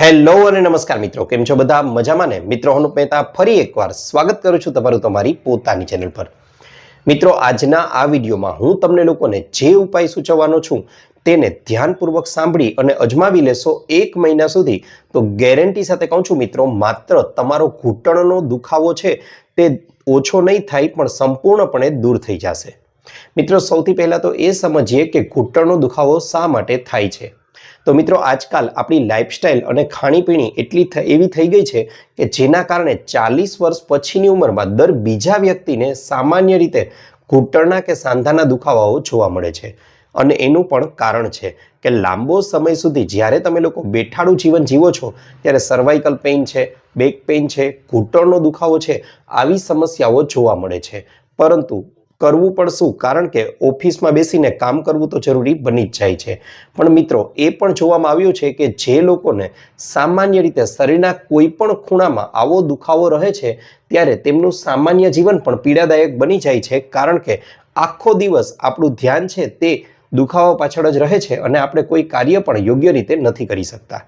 Hello અને નમસ્કાર મિત્રો, કેમ છો બધા? મજામાં ને? મિત્રો, હું મહેતા ફરી એકવાર સ્વાગત કરું છું તમારું તમારી પોતાની ચેનલ પર. મિત્રો, આજના આ વિડીયોમાં હું તમને લોકોને જે ઉપાય સૂચવવાનો છું તેને ધ્યાનપૂર્વક સાંભળી અને અજમાવી લેશો એક મહિના સુધી. તો ગેરંટી સાથે કહું છું મિત્રો, માત્ર તમારો ઘૂંટણનો દુખાવો છે તે ઓછો નહીં થાય, પણ સંપૂર્ણપણે દૂર થઈ જશે. મિત્રો, સૌથી પહેલાં તો એ સમજીએ કે ઘૂંટણનો દુખાવો શા માટે થાય છે? તો મિત્રો આજકાલ આપણી લાઇફસ્ટાઈલ અને ખાણીપીણી એટલી એવી થઈ ગઈ છે કે જેના કારણે ચાલીસ વર્ષ પછીની ઉંમરમાં દર બીજા વ્યક્તિને સામાન્ય રીતે ઘૂંટણના કે સાંધાના દુખાવાઓ જોવા મળે છે. અને એનું પણ કારણ છે કે લાંબો સમય સુધી જ્યારે તમે લોકો બેઠાડું જીવન જીવો છો, ત્યારે સર્વાઇકલ પેઇન છે બેક પેઇન છે, ઘૂંટણનો દુખાવો છે, આવી સમસ્યાઓ જોવા મળે છે. પરંતુ કરવું પણ શું? કારણ કે ઓફિસમાં બેસીને કામ કરવું તો જરૂરી બની જ જાય છે. પણ મિત્રો, એ પણ જોવામાં આવ્યું છે કે જે લોકોને સામાન્ય રીતે શરીરના કોઈ પણ ખૂણામાં આવો દુખાવો રહે છે, ત્યારે તેમનું સામાન્ય જીવન પણ પીડાદાયક બની જાય છે. કારણ કે આખો દિવસ આપણું ધ્યાન છે તે દુખાવા પાછળ જ રહે છે અને આપણે કોઈ કાર્ય પણ યોગ્ય રીતે નથી કરી શકતા.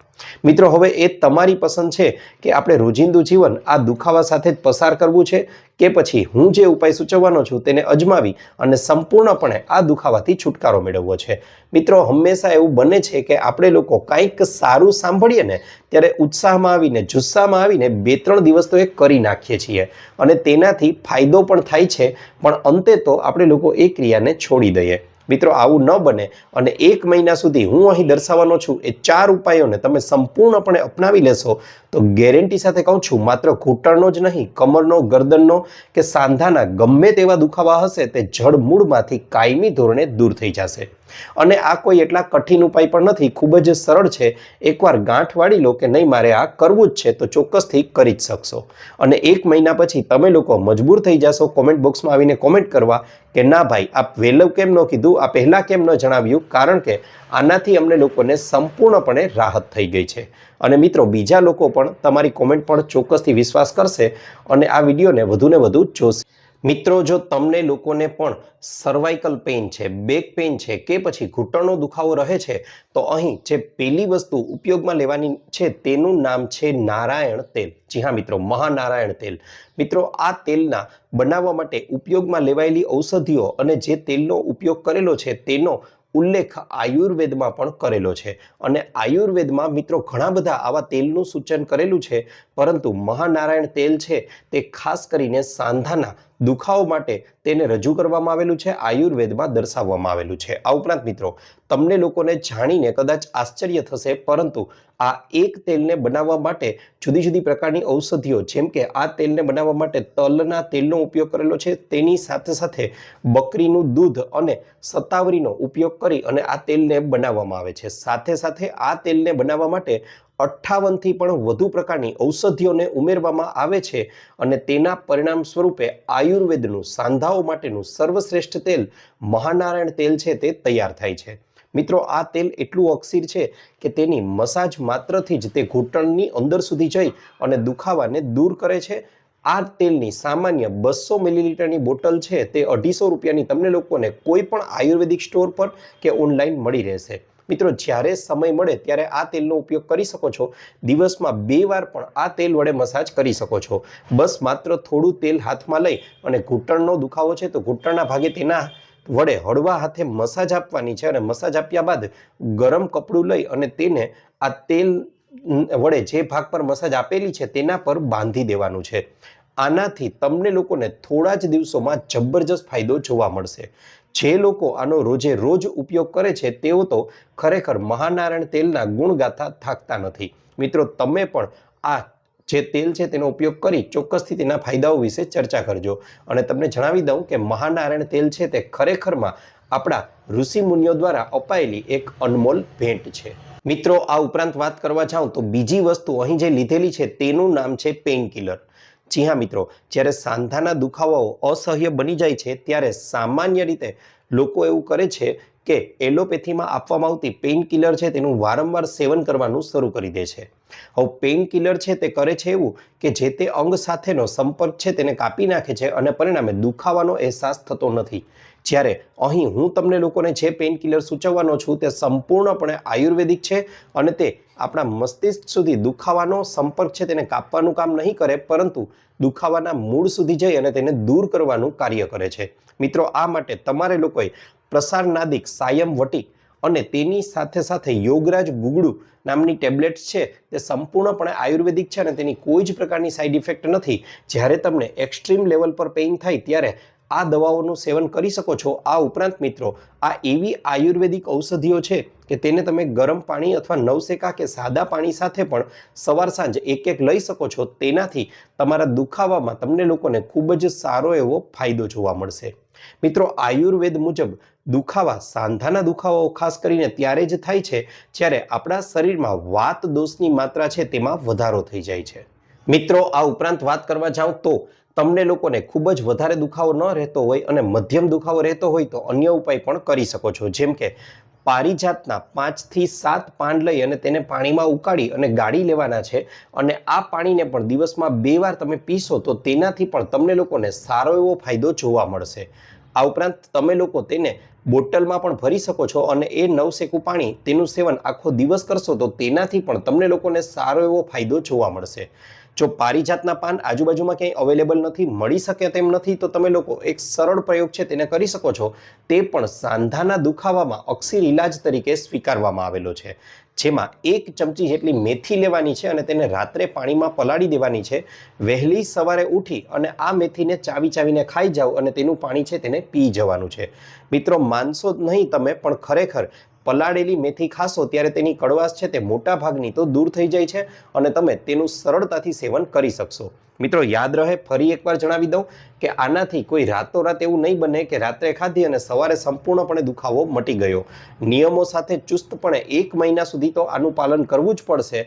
મિત્રો, હવે એ તમારી પસંદ છે કે આપણે રોજિંદુ જીવન આ દુખાવા સાથે જ પસાર કરવું છે કે પછી હું જે ઉપાય સૂચવવાનો છું તેને અજમાવી અને સંપૂર્ણપણે આ દુખાવાથી છુટકારો મેળવવો છે. મિત્રો, હંમેશા એવું બને છે કે આપણે લોકો કંઈક સારું સાંભળીએ ને ત્યારે ઉત્સાહમાં આવીને, જુસ્સામાં આવીને બે ત્રણ દિવસ તો એ કરી નાખીએ છીએ અને તેનાથી ફાયદો પણ થાય છે, પણ અંતે તો આપણે લોકો એ ક્રિયાને છોડી દઈએ. મિત્રો, આવું ન બને અને એક મહિના સુધી હું અહીં દર્શાવવાનો છું એ ચાર ઉપાયોને તમે સંપૂર્ણપણે અપનાવી લેશો, તો ગેરંટી સાથે કહું છું, માત્ર ઘૂંટણનો જ નહીં, કમરનો, ગરદનનો કે સાંધાના, ગમે તેવા દુખાવા હશે તે જડમૂળમાંથી કાયમી ધોરણે દૂર થઈ જશે. અને આ કોઈ એટલા કઠિન ઉપાય પણ નથી, ખૂબ જ સરળ છે, એકવાર ગાંઠ વાળી લો કે નહીં, મારે આ કરવું જ છે, તો ચોક્કસથી કરી જ શકશો. અને એક મહિના પછી તમે લોકો મજબૂર થઈ જશો, કોમેન્ટ બોક્સમાં આવીને કોમેન્ટ કરવા કે, ના ભાઈ આ વહેલું કેમ ન કીધું? આ પહેલાં કેમ ન જણાવ્યું? કારણ કે આનાથી અમને લોકોને સંપૂર્ણપણે રાહત થઈ ગઈ છે. અને મિત્રો, બીજા લોકો પણ તમારી કોમેન્ટ પણ ચોક્કસથી વિશ્વાસ કરશે અને આ વિડીયોને વધુને વધુ જોશે. મિત્રો, જો તમને લોકોને પણ સર્વાઇકલ પેઇન છે બેક પેઇન છે કે પછી ઘૂંટણનો દુખાવો રહે છે, તો અહીં જે પહેલી વસ્તુ ઉપયોગમાં લેવાની છે તેનું નામ છે નારાયણ તેલ. જી હા મિત્રો, મહાનારાયણ તેલ. મિત્રો, આ તેલના બનાવવા માટે ઉપયોગમાં લેવાયેલી ઔષધિઓ અને જે તેલનો ઉપયોગ કરેલો છે તેનો ઉલ્લેખ આયુર્વેદમાં પણ કરેલો છે. અને આયુર્વેદમાં મિત્રો, ઘણા બધા આવા તેલનું સૂચન કરેલું છે, પરંતુ મહાનારાયણ તેલ છે તે ખાસ કરીને સાંધાના દુખાવો માટે તેને રજૂ કરવામાં આવેલું છે, આયુર્વેદમાં દર્શાવવામાં આવેલું છે. આ ઉપરાંત મિત્રો, તમને લોકોને જાણીને કદાચ આશ્ચર્ય થશે, પરંતુ આ એક તેલને બનાવવા માટે જુદી જુદી પ્રકારની ઔષધિઓ, જેમ કે આ તેલને બનાવવા માટે તલના તેલનો ઉપયોગ કરેલો છે, તેની સાથે સાથે બકરીનું દૂધ અને સતાવરીનો ઉપયોગ કરી અને આ તેલને બનાવવામાં આવે છે. સાથે સાથે આ તેલને બનાવવા માટે અઠ્ઠાવનથી પણ વધુ પ્રકારની ઔષધિઓને ઉમેરવામાં આવે છે અને તેના પરિણામ સ્વરૂપે આયુર્વેદનું સાંધાઓ માટેનું સર્વશ્રેષ્ઠ તેલ મહાનારાયણ તેલ છે તે તૈયાર થાય છે. મિત્રો, આ તેલ એટલું અક્ષીર છે કે તેની મસાજ માત્રથી જ તે ઘૂંટણની અંદર સુધી જઈ અને દુખાવાને દૂર કરે છે. આ તેલની સામાન્ય બસો મિલીલીટરની બોટલ છે તે અઢીસો રૂપિયાની તમને લોકોને કોઈ પણ આયુર્વેદિક સ્ટોર પર કે ઓનલાઈન મળી રહેશે. મિત્રો, જ્યારે સમય મળે ત્યારે આ તેલનો ઉપયોગ કરી શકો છો. દિવસમાં બે વાર પણ આ તેલ વડે મસાજ કરી શકો છો. બસ માત્ર થોડું તેલ હાથમાં લઈ અને ઘૂંટણનો દુખાવો છે તો ઘૂંટણના ભાગે તેના વડે હળવા હાથે મસાજ આપવાની છે અને મસાજ આપ્યા બાદ ગરમ કપડું લઈ અને તેને આ તેલ વડે જે ભાગ પર મસાજ આપેલી છે તેના પર બાંધી દેવાનું છે. આનાથી તમને લોકોને થોડા જ દિવસોમાં જબરજસ્ત ફાયદો જોવા મળશે. જે લોકો આનો રોજે રોજ ઉપયોગ કરે છે, તેઓ તો ખરેખર મહાનારાયણ તેલના ગુણગાથા થાકતા નથી. મિત્રો, તમે પણ આ જે તેલ છે તેનો ઉપયોગ કરી ચોક્કસથી તેના ફાયદાઓ વિશે ચર્ચા કરજો. અને તમને જણાવી દઉં કે મહાનારાયણ તેલ છે તે ખરેખરમાં આપણા ઋષિ મુનિઓ દ્વારા અપાયેલી એક અનમોલ ભેટ છે. મિત્રો, આ ઉપરાંત વાત કરવા જાઉં તો બીજી વસ્તુ અહીં જે લીધેલી છે તેનું નામ છે પેઇન કિલર જી હા મિત્રો, જ્યારે સાંધાના દુખાવાઓ અસહ્ય બની જાય છે, ત્યારે સામાન્ય રીતે લોકો એવું કરે છે કે એલોપેથીમાં આપવામાં આવતી પેઇન કિલર છે તેનું વારંવાર સેવન કરવાનું શરૂ કરી દે છે. હવે પેઇન કિલર છે તે કરે છે એવું કે જે તે અંગ સાથેનો સંપર્ક છે તેને કાપી નાખે છે અને પરિણામે દુખાવાનો અહેસાસ થતો નથી. જ્યારે અહીં હું તમને લોકોને જે પેઇન કિલર સૂચવવાનો છું તે સંપૂર્ણપણે આયુર્વેદિક છે અને તે આપણા મસ્તિષ્ક સુધી દુખાવાનો, સંપર્ક છે તેને કાપવાનું કામ નહીં કરે, પરંતુ દુખાવાના મૂળ સુધી જઈ અને તેને દૂર કરવાનું કાર્ય કરે છે. મિત્રો, આ માટે તમારે લોકોએ પ્રસારનાદિક સાયમ વટી અને તેની સાથે સાથે યોગરાજ ગુગડું નામની ટેબ્લેટ્સ છે તે સંપૂર્ણપણે આયુર્વેદિક છે અને તેની કોઈ જ પ્રકારની સાઇડ ઇફેક્ટ નથી. જ્યારે તમને એક્સ્ટ્રીમ લેવલ પર પેઇન થાય ત્યારે આ દવાઓનું સેવન કરી શકો છો. આ ઉપરાંત મિત્રો, આ એવી આયુર્વેદિક ઔષધિઓ છે કે તેને તમે ગરમ પાણી અથવા નવસેકા કે સાદા પાણી સાથે પણ સવાર સાંજ એક એક લઈ શકો છો. તેનાથી તમારા દુખાવામાં તમને લોકોને ખૂબ જ સારો એવો ફાયદો જોવા મળશે. મિત્રો, આયુર્વેદ મુજબ દુખાવા સાંધાના દુખાવાઓ ખાસ કરીને ત્યારે જ થાય છે જ્યારે આપણા શરીરમાં વાત દોષની માત્રા છે તેમાં વધારો થઈ જાય છે. મિત્રો, આ ઉપરાંત વાત કરવા જાઉં તો તમને લોકોને ખૂબ જ વધારે દુખાવો ન રહેતો હોય અને મધ્યમ દુખાવો રહેતો હોય તો અન્ય ઉપાય પણ કરી શકો છો. જેમ કે પારિજાતના પાંચથી સાત પાન લઈ અને તેને પાણીમાં ઉકાળી અને ગાળી લેવાના છે અને આ પાણીને પણ દિવસમાં બે વાર તમે પીશો તો તેનાથી પણ તમને લોકોને સારો એવો ફાયદો જોવા મળશે. આ ઉપરાંત તમે લોકો તેને બોટલમાં પણ ભરી શકો છો અને એ નવશેકું પાણી તેનું સેવન આખો દિવસ કરશો તો તેનાથી પણ તમને લોકોને સારો એવો ફાયદો જોવા મળશે. જો પારિજાતના પાન આજુબાજુમાં ક્યાંય અવેલેબલ નથી, મળી શકે તેમ નથી, તો તમે લોકો એક સરળ પ્રયોગ છે તેને કરી શકો છો. તે પણ સાંધાના દુખાવામાં અક્ષીર ઇલાજ તરીકે સ્વીકારવામાં આવેલો છે. જેમાં એક ચમચી જેટલી મેથી લેવાની છે અને તેને રાત્રે પાણીમાં પલાળી દેવાની છે. વહેલી સવારે ઉઠી અને આ મેથીને ચાવી ચાવીને ખાઈ જાઓ અને તેનું પાણી છે તેને પી જવાનું છે. મિત્રો, માનશો નહીં તમે, પણ ખરેખર પલાળેલી મેથી ખાશો ત્યારે તેની કડવાશ છે તે મોટા ભાગની તો દૂર થઈ જાય છે અને તમે તેનું સરળતાથી સેવન કરી શકશો. મિત્રો, યાદ રહે, ફરી એકવાર જણાવી દઉં કે આનાથી કોઈ રાતોરાત એવું નહીં બને કે રાત્રે ખાધી અને સવારે સંપૂર્ણપણે દુખાવો મટી ગયો. નિયમો સાથે ચુસ્તપણે એક મહિના સુધી તો આનું પાલન કરવું જ પડશે.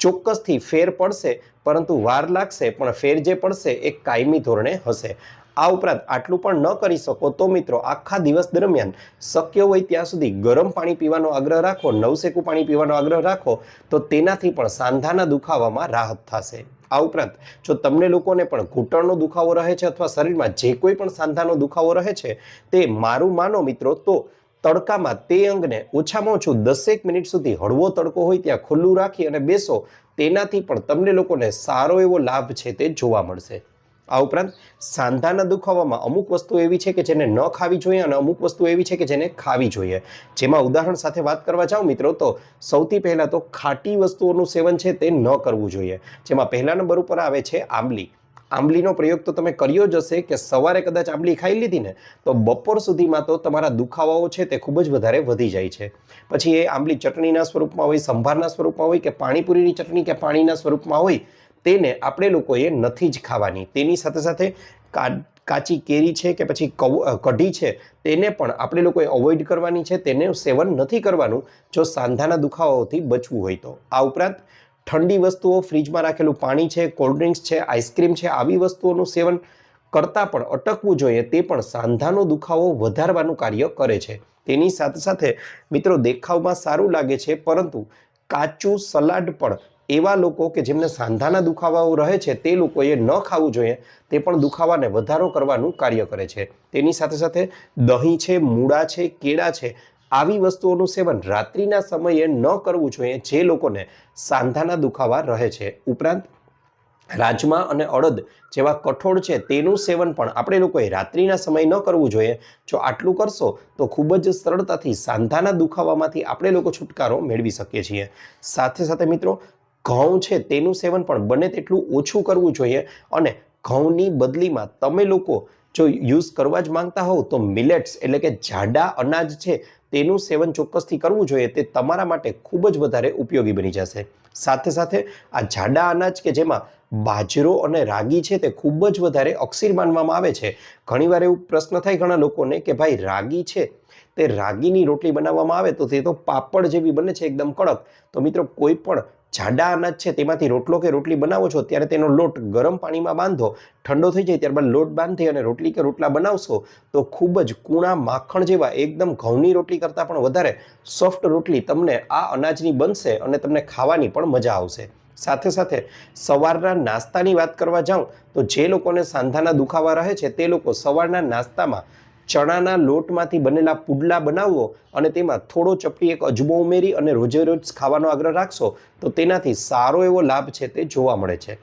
ચોક્કસથી ફેર પડશે, પરંતુ વાર લાગશે, પણ ફેર જે પડશે એ કાયમી ધોરણે હશે. આ ઉપરાંત આટલું પણ ન કરી શકો તો મિત્રો આખા દિવસ દરમિયાન શક્ય હોય ત્યાં સુધી ગરમ પાણી પીવાનો આગ્રહ રાખો, નવસેકું પાણી પીવાનો આગ્રહ રાખો, તો તેનાથી પણ સાંધાના દુખાવામાં રાહત થશે. આ ઉપરાંત જો તમને લોકોને પણ ઘૂંટણનો દુખાવો રહે છે અથવા શરીરમાં જે કોઈ પણ સાંધાનો દુખાવો રહે છે, તે મારું માનો મિત્રો તો તડકામાં તે અંગને ઓછામાં ઓછું દસેક મિનિટ સુધી હળવો તડકો હોય ત્યાં ખુલ્લું રાખી અને બેસો, તેનાથી પણ તમને લોકોને સારો એવો લાભ છે તે જોવા મળશે. આ ઉપરાંત સાંધાના દુખાવામાં અમુક વસ્તુ એવી છે કે જેને ન ખાવી જોઈએ અને અમુક વસ્તુ એવી છે કે જેને ખાવી જોઈએ. જેમાં ઉદાહરણ સાથે વાત કરવા જાઉં મિત્રો, તો સૌથી પહેલાં તો ખાટી વસ્તુઓનું સેવન છે તે ન કરવું જોઈએ. જેમાં પહેલા નંબર ઉપર આવે છે આંબલી. આંબલીનો પ્રયોગ તો તમે કર્યો જ હશે કે સવારે કદાચ આંબલી ખાઈ લીધી ને, તો બપોર સુધીમાં તો તમારા દુખાવાઓ છે તે ખૂબ જ વધારે વધી જાય છે. પછી એ આંબલી ચટણીના સ્વરૂપમાં હોય, સંભારના સ્વરૂપમાં હોય કે પાણીપુરીની ચટણી કે પાણીના સ્વરૂપમાં હોય તેને આપણે લોકોએ નથી જ ખાવાની. તેની સાથે સાથે કાચી કેરી છે કે પછી કઢી છે, તેને પણ આપણે લોકોએ અવોઇડ કરવાની છે. તેને સેવન નથી કરવાનું જો સાંધાના દુખાવાઓથી બચવું હોય તો. આ ઉપરાંત ઠંડી વસ્તુઓ ફ્રીજમાં રાખેલું પાણી છે, કોલ્ડ ડ્રિંક્સ છે, આઈસ્ક્રીમ છે, આવી વસ્તુઓનું સેવન કરતાં પણ અટકવું જોઈએ તે પણ સાંધાનો દુખાવો વધારવાનું કાર્ય કરે છે. તેની સાથે સાથે મિત્રો દેખાવમાં સારું લાગે છે પરંતુ કાચું સલાડ પણ એવા લોકો કે જેમને સાંધાના દુખાવાઓ રહે છે, તે લોકોએ ન ખાવું જોઈએ, તે પણ દુખાવાને વધારો કરવાનું કાર્ય કરે છે. તેની સાથે સાથે દહીં છે, મૂળા છે, કેળા છે, આવી વસ્તુઓનું સેવન રાત્રિના સમયે ન કરવું જોઈએ, જે લોકોને સાંધાના દુખાવા રહે છે. ઉપરાંત રાજમા અને અડદ જેવા કઠોળ છે, તેનું સેવન પણ આપણે લોકોએ રાત્રિના સમય ન કરવું જોઈએ. જો આટલું કરશો, તો ખૂબ જ સરળતાથી સાંધાના દુખાવામાંથી આપણે લોકો છુટકારો મેળવી શકીએ છીએ. સાથે સાથે મિત્રો ઘઉં છે તેનું સેવન પણ બને તેટલું ઓછું કરવું જોઈએ અને ઘઉંની બદલીમાં તમે લોકો જો યુઝ કરવા જ માંગતા હોવ તો મિલેટ્સ એટલે કે જાડા અનાજ છે તેનું સેવન ચોક્કસથી કરવું જોઈએ તે તમારા માટે ખૂબ જ વધારે ઉપયોગી બની જશે. સાથે સાથે આ જાડા અનાજ કે જેમાં બાજરો અને રાગી છે તે ખૂબ જ વધારે અક્ષીર માનવામાં આવે છે. ઘણીવાર એવું પ્રશ્ન થાય ઘણા લોકોને કે ભાઈ રાગી છે તે રાગીની રોટલી બનાવવામાં આવે તો તે તો પાપડ જેવી બને છે એકદમ કડક. તો મિત્રો કોઈ પણ જાડા અનાજ છે, તેમાંથી રોટલો કે રોટલી બનાવો છો, ત્યારે તેનો લોટ ગરમ પાણીમાં બાંધો, ઠંડો થઈ જાય ત્યારબાદ લોટ બાંધી અને રોટલી કે રોટલા બનાવશો, તો ખૂબ જ કૂણા માખણ જેવા એકદમ ઘઉંની રોટલી કરતાં પણ વધારે સોફ્ટ રોટલી તમને આ અનાજની બનશે અને તમને ખાવાની પણ મજા આવશે. સાથે સાથે સવારના નાસ્તાની વાત કરવા જાઉં, તો જે લોકોને સાંધાના દુખાવા રહે છે, તે લોકો સવારના નાસ્તામાં ચણાના લોટમાંથી બનેલા પુડલા બનાવો અને તેમાં થોડો ચપટી એક અજમો ઉમેરી અને રોજે રોજ ખાવાનો આગ્રહ રાખશો, તો તેનાથી સારો એવો લાભ છે તે જોવા મળે છે.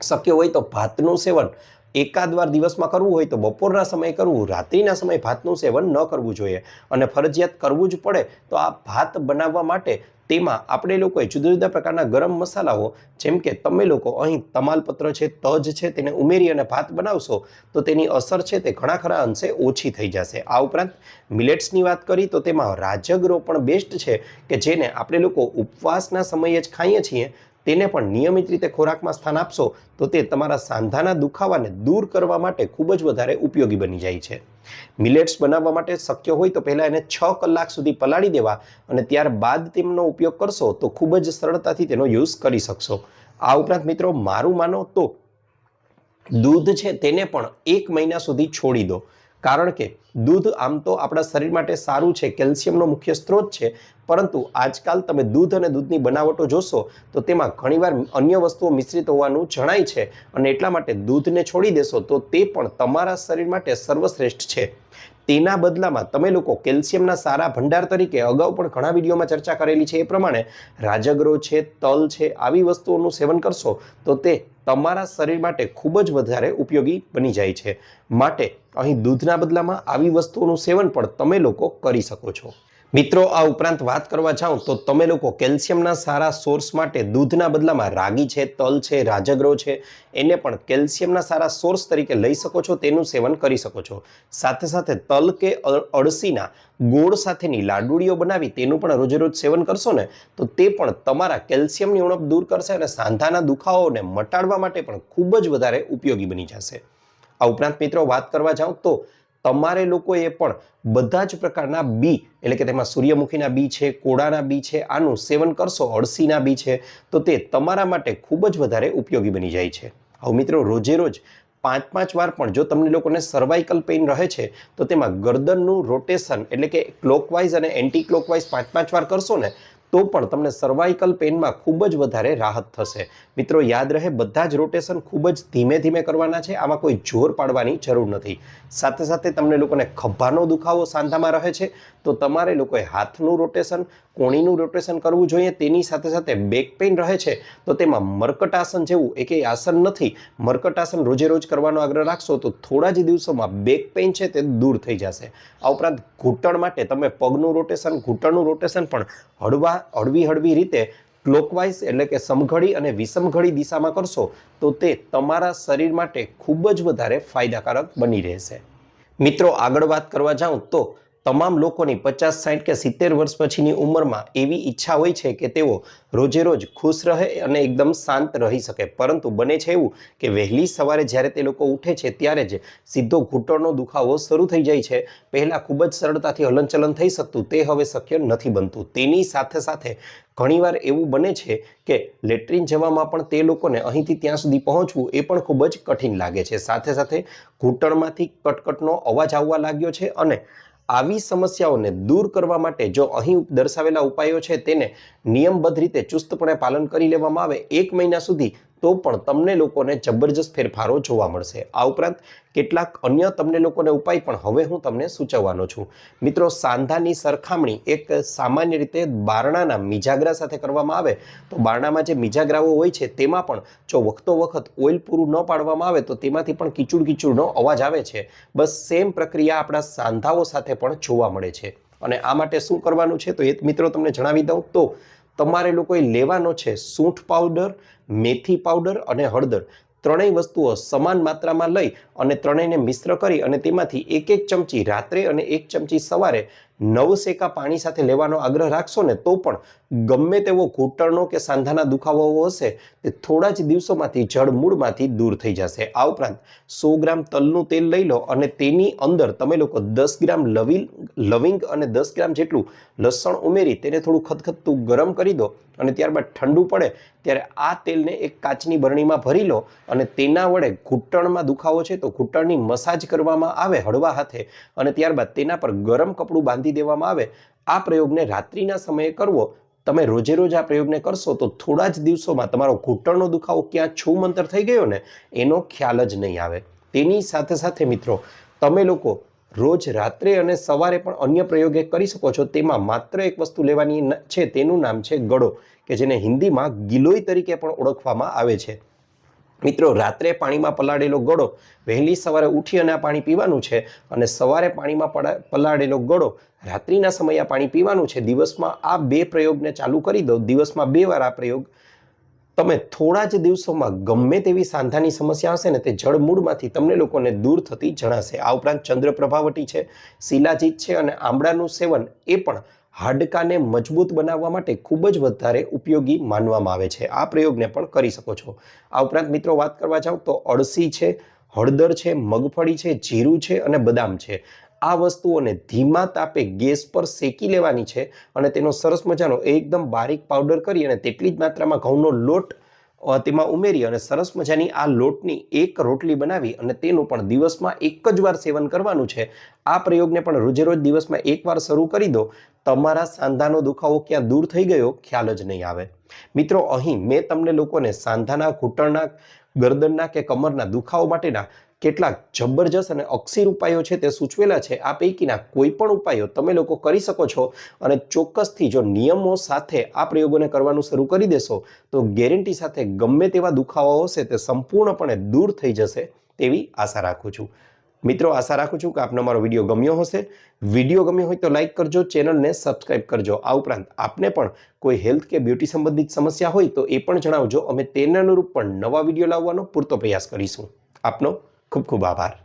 શક્ય હોય તો ભાતનું સેવન એકાદ વાર દિવસમાં કરવું હોય તો બપોરના સમયે કરવું, રાત્રિના સમયે ભાતનું સેવન ન કરવું જોઈએ. અને ફરજિયાત કરવું જ પડે તો આ ભાત બનાવવા માટે તેમાં આપણે લોકોએ જુદા જુદા પ્રકારના ગરમ મસાલાઓ, જેમ કે તમે લોકો અહીં તમાલપત્ર છે, તજ છે, તેને ઉમેરી અને ભાત બનાવશો, તો તેની અસર છે તે ઘણા ખરા અંશે ઓછી થઈ જશે. આ ઉપરાંત મિલેટ્સની વાત કરી, તો તેમાં રાજગરો પણ બેસ્ટ છે, કે જેને આપણે લોકો ઉપવાસના સમયે જ ખાઈએ છીએ તેને પણ નિયમિત રીતે ખોરાકમાં સ્થાન આપશો, તો તે તમારા સાંધાના દુખાવાને દૂર કરવા માટે ખૂબ જ વધારે ઉપયોગી બની જાય છે. મિલેટ્સ બનાવવા માટે શક્ય હોય તો પહેલાં એને છ કલાક સુધી પલાળી દેવા અને ત્યારબાદ તેમનો ઉપયોગ કરશો તો ખૂબ જ સરળતાથી તેનો યુઝ કરી શકશો. આ ઉપરાંત મિત્રો, મારું માનો તો દૂધ છે તેને પણ એક મહિના સુધી છોડી દો. કારણ કે દૂધ આમ તો આપણા શરીર માટે સારું છે, કેલ્શિયમનો મુખ્ય સ્ત્રોત છે, પરંતુ આજકાલ તમે દૂધ અને દૂધની બનાવટો જોશો તો તેમાં ઘણીવાર અન્ય વસ્તુઓ મિશ્રિત હોવાનું જણાય છે અને એટલા માટે દૂધને છોડી દેશો તો તે પણ તમારા શરીર માટે સર્વશ્રેષ્ઠ છે. તેના બદલામાં તમે લોકો કેલ્શિયમના સારા ભંડાર તરીકે અગાઉ પણ ઘણા વિડીયોમાં ચર્ચા કરેલી છે એ પ્રમાણે રાજગરો છે, તલ છે, આવી વસ્તુઓનું સેવન કરશો તો તે તમારા શરીર માટે ખૂબ જ વધારે ઉપયોગી બની જાય છે. માટે અહીં દૂધના બદલામાં આવી વસ્તુઓનું સેવન પણ તમે લોકો કરી શકો છો. મિત્રો, આ ઉપરાંત વાત કરવા જાઉં તો તમે લોકો કેલ્શિયમના સારા સોર્સ માટે દૂધના બદલામાં રાગી છે, તલ છે, રાજગરો છે, એને પણ કેલ્શિયમના સારા સોર્સ તરીકે લઈ શકો છો, તેનું સેવન કરી શકો છો. સાથે સાથે તલ કે અળસીના ગોળ સાથેની લાડુડીઓ બનાવી તેનું પણ રોજેરોજ સેવન કરશો ને, તો તે પણ તમારા કેલ્શિયમની ઉણપ દૂર કરશે અને સાંધાના દુખાવોને મટાડવા માટે પણ ખૂબ જ વધારે ઉપયોગી બની જશે. આ ઉપરાંત મિત્રો, વાત કરવા જાઉં તો તમારે લોકોએ પણ બધા જ પ્રકારના બી, એટલે કે તેમાં સૂર્યમુખીના બી છે કોળાના બી છે, આનું સેવન કરશો, અળસીના બી છે, તો તે તમારા માટે ખૂબ જ વધારે ઉપયોગી બની જાય છે. હવે મિત્રો, રોજે રોજ પાંચ પાંચ વાર પણ જો તમને લોકોને સર્વાઇકલ પેઇન રહે છે, તો તેમાં ગરદનનું રોટેશન એટલે કે ક્લોકવાઇઝ અને એન્ટી ક્લોકવાઇઝ પાંચ પાંચ વાર કરશો ને તો પણ તમને સર્વાઇકલ પેનમાં ખૂબ જ વધારે રાહત થશે. મિત્રો, યાદ રહે, બધા જ રોટેશન ખૂબ જ ધીમે ધીમે કરવાના છે. આમાં કોઈ જોર પાડવાની જરૂર નથી. સાથે સાથે તમને લોકોને ખભાનો દુખાવો સાંધામાં રહે છે. તો તમારે લોકોએ હાથનું રોટેશન કોણીનું રોટેશન કરવું જોઈએ. તેની સાથે સાથે બેક પેઇન રહે છે. તો તેમાં મર્કટાસન જેવું એક આસન નથી. મર્કટાસન રોજે રોજ કરવાનો આગ્રહ રાખશો તો થોડા જ દિવસોમાં બેક પેઇન છે તે દૂર થઈ જશે. આ ઉપરાંત ઘૂંટણ માટે તમે પગનું રોટેશન ઘૂંટણનું રોટેશન પણ હળવા હળવી હળવી રીતે ક્લોકવાઇઝ એટલે કે સમઘડી અને વિષમઘડી દિશામાં કરશો, તો તે તમારા શરીર માટે ખૂબ જ વધારે ફાયદાકારક બની રહેશે. મિત્રો, આગળ વાત કરવા જાઉં તો તમામ લોકોની પચાસ સાઠ કે સિત્તેર વર્ષ પછીની ઉંમરમાં એવી ઈચ્છા હોય છે કે તેઓ રોજે રોજ ખુશ રહે અને એકદમ શાંત રહી શકે. પરંતુ બને છે એવું કે વહેલી સવારે જ્યારે તે લોકો ઉઠે છે ત્યારે જ સીધો ઘૂંટણનો દુખાવો શરૂ થઈ જાય છે. પહેલાં ખૂબ જ સરળતાથી હલનચલન થઈ શકતું, તે હવે શક્ય નથી બનતું. તેની સાથે સાથે ઘણીવાર એવું બને છે કે લેટ્રિન જવામાં પણ તે લોકોને અહીંથી ત્યાં સુધી પહોંચવું એ પણ ખૂબ જ કઠિન લાગે છે. સાથે સાથે ઘૂંટણમાંથી કટકટનો અવાજ આવવા લાગ્યો છે અને આવી સમસ્યાઓને દૂર કરવા માટે જો અહીં દર્શાવેલા ઉપાયો છે તેને નિયમબદ્ધ રીતે ચુસ્તપણે પાલન કરી લેવામાં આવે એક મહિના સુધી તો પણ તમને લોકોને જબરજસ્ત ફેરફારો જોવા મળશે. આ ઉપરાંત કેટલાક અન્ય તમને લોકોને ઉપાય પણ હવે હું તમને સૂચવવાનો છું. મિત્રો, સાંધાની સરખામણી એક સામાન્ય રીતે બારણાના મિજાગરા સાથે કરવામાં આવે. તો બારણામાં જે મિજાગરાઓ હોય છે, તેમાં પણ જો વખતો વખત ઓઇલ પૂરું ન પાડવામાં આવે, તો તેમાંથી પણ કિચુડ કિચુડનો અવાજ આવે છે. બસ સેમ પ્રક્રિયા આપણા સાંધાઓ સાથે પણ જોવા મળે છે. અને આ માટે શું કરવાનું છે, તો એ મિત્રો તમને જણાવી દઉં. તો તમારે લોકોએ લેવાનો છે સૂંઠ પાવડર મેથી પાવડર અને હળદર. ત્રણેય વસ્તુઓ સમાન માત્રામાં લઈ અને ત્રણેયને મિશ્ર કરી અને તેમાંથી એક એક ચમચી રાત્રે અને એક ચમચી સવારે નવ શેકા પાણી સાથે લેવાનો આગ્રહ રાખશો ને તો પણ ગમે તેવો ઘૂંટણનો કે સાંધાના દુખાવાઓ હશે, તે થોડા જ દિવસોમાંથી જળમૂળમાંથી દૂર થઈ જશે. આ ઉપરાંત સો ગ્રામ તલનું તેલ લઈ લો અને તેની અંદર તમે લોકો દસ ગ્રામ લવિંગ લવિંગ અને દસ ગ્રામ જેટલું લસણ ઉમેરી તેને થોડું ખતખતું ગરમ કરી દો અને ત્યારબાદ ઠંડુ પડે ત્યારે આ તેલને એક કાચની બરણીમાં ભરી લો અને તેના વડે ઘૂંટણમાં દુખાવો છે તો ઘૂંટણની મસાજ કરવામાં આવે હળવા હાથે અને ત્યારબાદ તેના પર ગરમ કપડું બાંધી દેવામાં આવે. આ પ્રયોગને રાત્રિના સમયે કરવો તમે રોજે રોજ આ પ્રયોગને કરશો તો થોડા જ દિવસોમાં તમારો ઘૂંટણનો દુખાવો ક્યાં છૂમંતર થઈ ગયો ને એનો ખ્યાલ જ નહીં આવે. તેની સાથે સાથે મિત્રો, તમે લોકો રોજ રાત્રે અને સવારે પણ અન્ય પ્રયોગ કરી શકો છો. તેમાં માત્ર એક વસ્તુ લેવાની છે, તેનું નામ છે ગળો, કે જેને હિન્દીમાં ગિલોય તરીકે પણ ઓળખવામાં આવે છે. મિત્રો, રાત્રે પાણીમાં પલાળેલો ગળો વહેલી સવારે ઉઠી અને આ પાણી પીવાનું છે અને સવારે પાણીમાં પલાળેલો ગળો રાત્રિના સમયે આ પાણી પીવાનું છે. દિવસમાં આ બે પ્રયોગને ચાલુ કરી દો દિવસમાં બે વાર આ પ્રયોગ. તમે થોડા જ દિવસોમાં ગમે તેવી સાંધાની સમસ્યા હશે ને, તે જળમૂળમાંથી તમને લોકોને દૂર થતી જણાશે. આ ઉપરાંત ચંદ્રપ્રભાવટી છે, શિલાજીત છે અને આમળાનું સેવન એ પણ હાડકાને મજબૂત બનાવવા માટે ખૂબ જ વધારે ઉપયોગી માનવામાં આવે છે. આ પ્રયોગને પણ કરી શકો છો. આ ઉપરાંત મિત્રો વાત કરવા જાવ તો અળસી છે, હળદર છે, મગફળી છે, જીરું છે અને બદામ છે. આ વસ્તુઓને ધીમા તાપે ગેસ પર શેકી લેવાની છે અને તેનો સરસ મજાનો એકદમ બારીક પાવડર કરી અને તેટલી જ માત્રામાં ઘઉંનો લોટ તેમાં ઉમેરી અને સરસ મજાની આ લોટની એક રોટલી બનાવી અને તેનું પણ દિવસમાં એક જ વાર સેવન કરવાનું છે. આ પ્રયોગને પણ રોજે રોજ દિવસમાં એકવાર શરૂ કરી દો. તમારા સાંધાનો દુખાવો ક્યાં દૂર થઈ ગયો ખ્યાલ જ નહીં આવે. મિત્રો, અહીં મેં તમને લોકોને સાંધાના ઘૂંટણના, ગરદનના કે કમરના દુખાવો માટેના કેટલાક જબરજસ્ત અને અક્ષીર ઉપાયો છે તે સૂચવેલા છે. આ પૈકીના કોઈ પણ ઉપાયો તમે લોકો કરી શકો છો અને ચોક્કસથી જો નિયમો સાથે આ પ્રયોગોને કરવાનું શરૂ કરી દેશો, તો ગેરંટી સાથે ગમે તેવા દુખાવાઓ હશે તે સંપૂર્ણપણે દૂર થઈ જશે તેવી આશા રાખું છું. મિત્રો, આશા રાખું છું કે આપનો મારો વીડિયો ગમ્યો હશે. વીડિયો ગમ્યો હોય તો લાઈક કરજો, ચેનલને સબસ્ક્રાઇબ કરજો. આ ઉપરાંત આપને પણ કોઈ હેલ્થ કે બ્યુટી સંબંધિત સમસ્યા હોય તો એ પણ જણાવજો. અમે તેને અનુરૂપ પણ નવા વીડિયો લાવવાનો પૂરતો પ્રયાસ કરીશું. આપનો ખૂબ ખૂબ આભાર.